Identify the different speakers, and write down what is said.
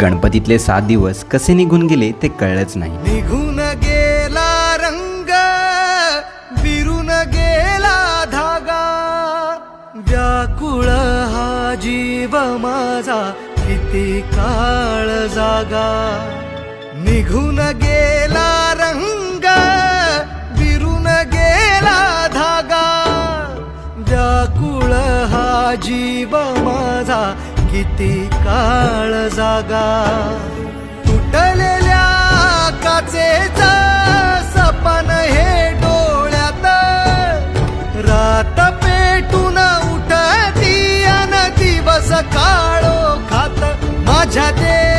Speaker 1: गणपतीतले सात दिवस कसे निघून गेले ते कळलंच नाही.
Speaker 2: निघून गेला रंग विरून गेला धागा. व्याकुळ हा जीव माझा किती काळ जागा. निघून गेला रंग विरून गेला धागा. व्याकुळ हा जीव माझा किती काळ जागा. तुटलेल्या काचेचा सपन हे डोळ्यात. रात पेटून उठती अन दिवस काळो खात माझ्या ते